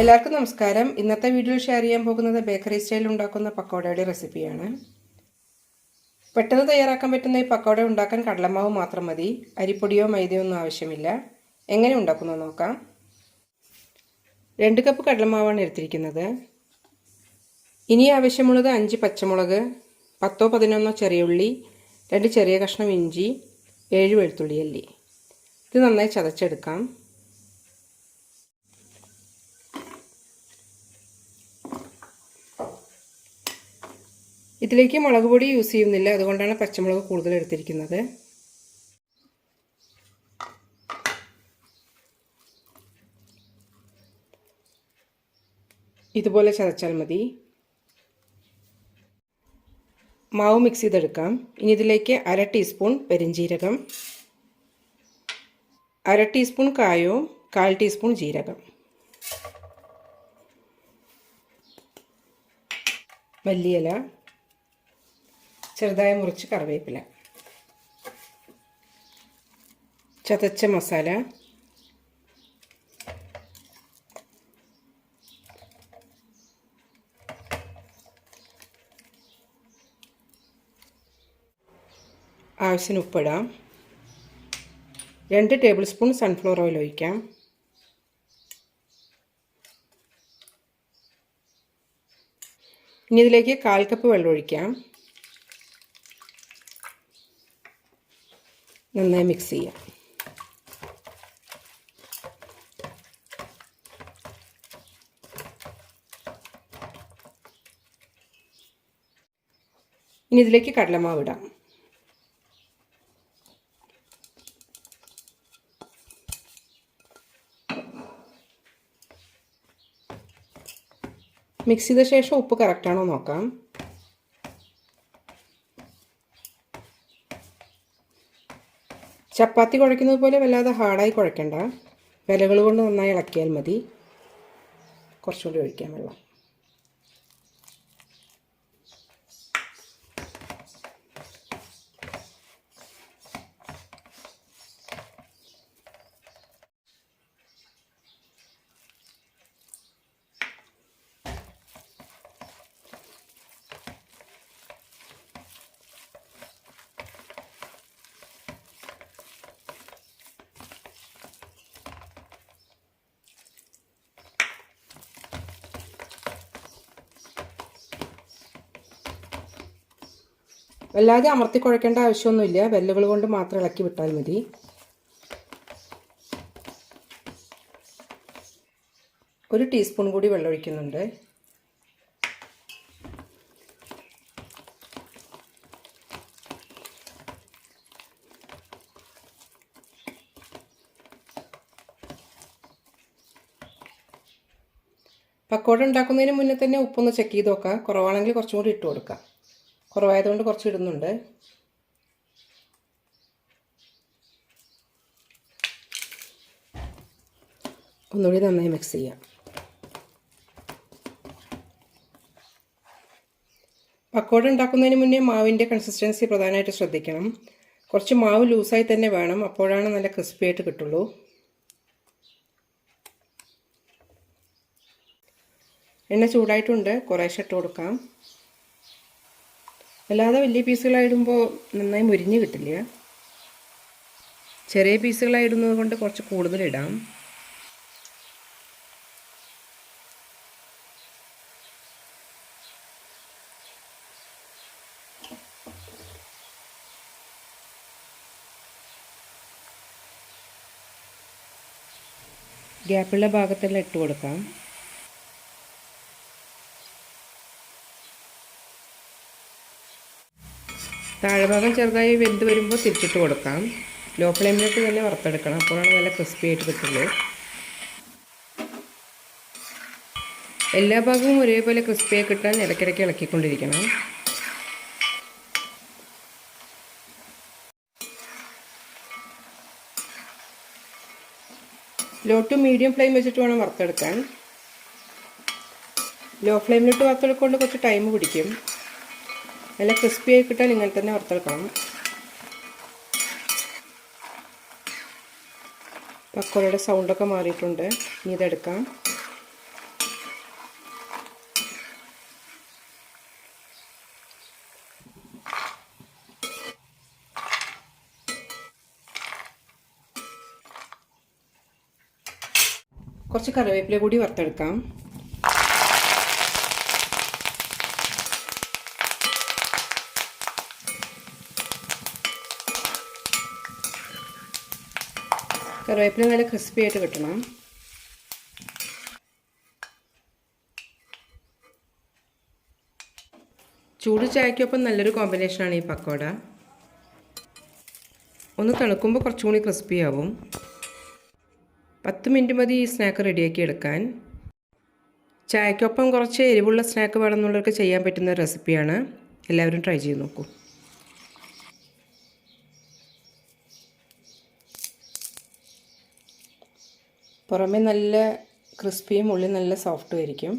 എല്ലാവർക്കും നമസ്കാരം. ഇന്നത്തെ വീഡിയോ ഷെയർ ചെയ്യാൻ പോകുന്നത് ബേക്കറി സ്റ്റൈലിൽ ഉണ്ടാക്കുന്ന പക്കോടയുടെ റെസിപ്പിയാണ് പെട്ടെന്ന് തയ്യാറാക്കാൻ പറ്റുന്ന ഈ പക്കോട ഉണ്ടാക്കാൻ കടലമാവ് മാത്രം മതി. അരിപ്പൊടിയോ മൈദയോ ഒന്നും ആവശ്യമില്ല. എങ്ങനെ ഉണ്ടാക്കുന്നു നോക്കാം. രണ്ട് കപ്പ് കടലമാവാണ് എടുത്തിരിക്കുന്നത്. ഇനി ആവശ്യമുള്ളത് അഞ്ച് പച്ചമുളക് പത്തോ പതിനൊന്നോ ചെറിയ ഉള്ളി രണ്ട് ചെറിയ കഷ്ണം ഇഞ്ചി ഏഴ് വെളുത്തുള്ളി അല്ലി. ഇത് നന്നായി ചതച്ചെടുക്കാം. ഇതിലേക്ക് മുളക് പൊടി യൂസ് ചെയ്യുന്നില്ല. അതുകൊണ്ടാണ് പച്ചമുളക് കൂടുതൽ എടുത്തിരിക്കുന്നത്. ഇതുപോലെ ചതച്ചാൽ മതി. മാവ് മിക്സ് ചെയ്തെടുക്കാം. ഇനി ഇതിലേക്ക് അര ടീസ്പൂൺ പെരിഞ്ജീരകം അര ടീസ്പൂൺ കായവും കാൽ ടീസ്പൂൺ ജീരകം മല്ലിയില ചെറുതായി മുറിച്ച് കറിവേപ്പില. ചതച്ച മസാല. ആവശ്യത്തിന് ഉപ്പിടാം. രണ്ട് ടേബിൾ സ്പൂൺ സൺഫ്ലവർ ഓയിൽ ഒഴിക്കാം. ഇനി ഇതിലേക്ക് കാൽ കപ്പ് വെള്ളം ഒഴിക്കാം. നന്നായി മിക്സ് ചെയ്യാം. ഇനി ഇതിലേക്ക് കടലമാവ് ഇടാം. മിക്സ് ചെയ്ത ശേഷം ഉപ്പ് കറക്റ്റാണോ നോക്കാം. ചപ്പാത്തി കുഴയ്ക്കുന്നത് പോലെ വല്ലാതെ ഹാർഡായി കുഴയ്ക്കണ്ട. വിലകൾ കൊണ്ട് നന്നായി ഇളക്കിയാൽ മതി. കുറച്ചുകൂടി ഒഴിക്കാം വെള്ളം. വല്ലാതെ അമർത്തി കുഴക്കേണ്ട ആവശ്യമൊന്നുമില്ല. വെല്ലുകൾ കൊണ്ട് മാത്രം ഇളക്കി വിട്ടാൽ മതി. ഒരു ടീസ്പൂൺ കൂടി വെള്ളം ഒഴിക്കുന്നുണ്ട്. പക്കോട ഉണ്ടാക്കുന്നതിന് മുന്നേ തന്നെ ഉപ്പൊന്ന് ചെക്ക് ചെയ്ത് നോക്കാം. കുറവാണെങ്കിൽ കുറച്ചും കൂടി ഇട്ട് കൊടുക്കാം. കുറവായതുകൊണ്ട് കുറച്ച് ഇടുന്നുണ്ട് ഒന്നുകൂടി നന്നായി മിക്സ് ചെയ്യാം. പക്കോട ഉണ്ടാക്കുന്നതിന് മുന്നേ മാവിന്റെ കൺസിസ്റ്റൻസി പ്രധാനമായിട്ട് ശ്രദ്ധിക്കണം. കുറച്ച് മാവ് ലൂസായി തന്നെ വേണം. അപ്പോഴാണ് നല്ല ക്രിസ്പി ആയിട്ട് കിട്ടുള്ളൂ. എണ്ണ ചൂടായിട്ടുണ്ട്. കുറേശ്ശെ ഇട്ട് കൊടുക്കാം. അല്ലാതെ വലിയ പീസുകളായിടുമ്പോൾ നന്നായി മുരിഞ്ഞ് കിട്ടില്ല. ചെറിയ പീസുകളായിടുന്നത് കൊണ്ട് കുറച്ച് കൂടുതലിടാം. ഗ്യാപ്പുള്ള ഭാഗത്തെല്ലാം ഇട്ട് കൊടുക്കാം. താഴെഭാഗം ചെറുതായി വെന്ത് വരുമ്പോൾ തിരിച്ചിട്ട് കൊടുക്കാം. ലോ ഫ്ലെയിമിലേക്ക് തന്നെ വറുത്തെടുക്കണം. അപ്പോഴാണ് നല്ല ക്രിസ്പി ആയിട്ട് കിട്ടുള്ളൂ എല്ലാ ഭാഗവും ഒരേപോലെ ക്രിസ്പിയായി കിട്ടാൻ ഇടയ്ക്കിടയ്ക്ക് ഇളക്കിക്കൊണ്ടിരിക്കണം. ലോ ടു മീഡിയം ഫ്ലെയിം വെച്ചിട്ട് വേണം വറുത്തെടുക്കാൻ. ലോ ഫ്ലെയിമിലിട്ട് വറുത്തെടുക്കൊണ്ട് കുറച്ച് ടൈം പിടിക്കും. നല്ല ക്രിസ്പി ആയി കിട്ടാൻ ഇങ്ങനെ തന്നെ വറുത്തെടുക്കണം. പക്കോടയുടെ സൗണ്ടൊക്കെ മാറിയിട്ടുണ്ട്. ഇനി ഇതെടുക്കാം കുറച്ച് കറിവേപ്പില കൂടി വറുത്തെടുക്കാം. കറിവേപ്പില നല്ല ക്രിസ്പി ആയിട്ട് കിട്ടണം. ചൂട് ചായക്കൊപ്പം നല്ലൊരു കോമ്പിനേഷനാണ് ഈ പക്കോട. ഒന്ന് തണുക്കുമ്പോൾ കുറച്ചും കൂടി ക്രിസ്പി ആവും. പത്ത് മിനിറ്റ് മതി ഈ സ്നാക്ക് റെഡിയാക്കി എടുക്കാൻ. ചായക്കൊപ്പം കുറച്ച് എരിവുള്ള സ്നാക്ക് വേണമെന്നുള്ളവർക്ക് ചെയ്യാൻ പറ്റുന്ന റെസിപ്പിയാണ് എല്ലാവരും ട്രൈ ചെയ്ത് നോക്കൂ. പുറമെ നല്ല ക്രിസ്പിയും ഉള്ളിൽ നല്ല സോഫ്റ്റും ആയിരിക്കും.